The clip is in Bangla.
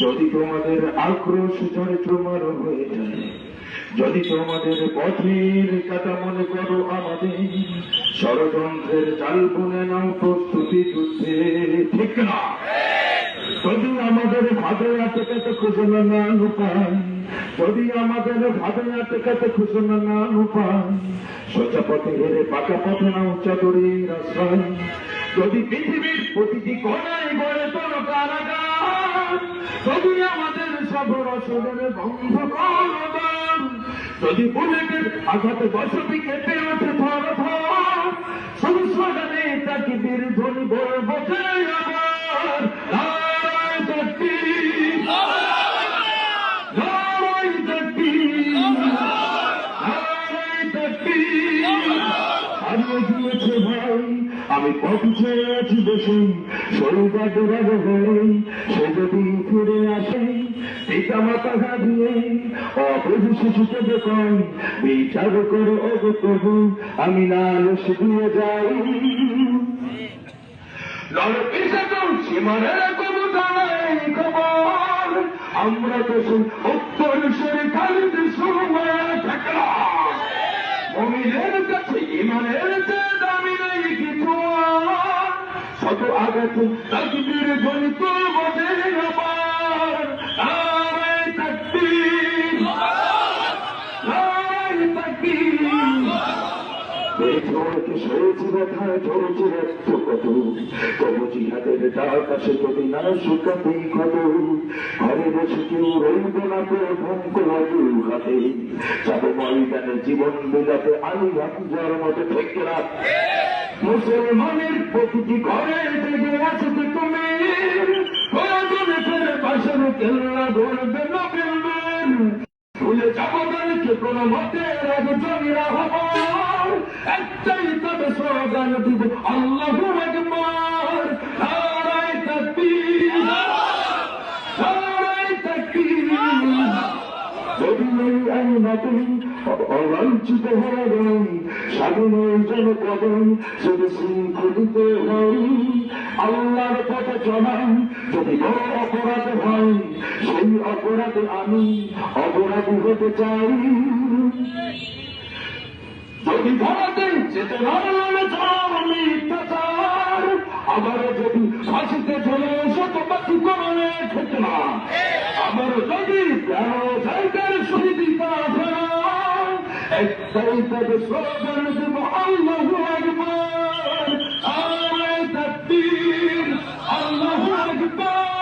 যদি তোমাদের আক্রোশ ঝরে তোমার হয়ে যায়, যদি তোমাদের পথের কথা মনে করো আমাদের, ষড়যন্ত্রের চাল বুনে নাও প্রস্তুতি যুদ্ধে, ঠিক না? যদি আমাদের ভাবে আটকাতে খুশনা না উপায় যদি আমাদের ভাবে আটকাতে খুশনা না উপায় সোজা পথে হেরে পাকা পথে নাও চাদরের আশ্রয়। যদি পৃথিবীর প্রতিটি কোনায় গড়ে তোর কারাগার যদি আমাদের সব রসদের বন্ধ করদান যদি বুলেটের আঘাতে বসতি কেঁপে ওঠে থর থর সংসারে তাকে বীর ধ্বনি বলব আমি পথ ছেড়ে আছি বসে শরীরটা ডোবাবো হয়ে, সে যদি ফিরে আসে পিতা মাতা হারিয়ে অবধি শিশুকে দেখুন বিচার করো ওগো প্রভু, আমি নালস দিয়ে যাই। আমরা তো শুন উত্তর সেরে খালিদ সময় শত আঘাত তাকবীর গণিত বজে আবার নারায় তাকবীর। নারায় তাকবীর। বেঝড়কে সয়েছি ব্যথা ঝরেছি রক্ত কত তবু জিহাদের বসে তো ভঙ্ক অজু হাতে। যাবে জীবন বিলাতে আলী হাফিজার মতো থেকে রাখ। মুসলমানের প্রতিটি ঘরে আছে যে তুমি। প্রয়োজনে ফেলে পাশের কেল্লা ধরবে না ফেলবেন ভুলে যাব কোনো মতে রাগে জমিরা হব একটাই তবে স্লোগান দিব, আল্লাহ একবার নারায় তাকবীর নারায় তাকবীর যদি আমি অলাঞ্ছিত হয়ে যাই স্বাধীনের জনপদন যদি শৃঙ্খলিত হই আল্লাহর পথে চলাই, যদি অপরাধ হয়, সেই অপরাধে আমি অপরাধী হতে চাই। যদি ধরাতে যেতে মিথ্যাচার আবার যদি ফাঁসিতে চলে শত বাকি করণে ঘটনা আবার যদি السيف بصعب دموع الله أكبر. آه تكبير الله أكبر.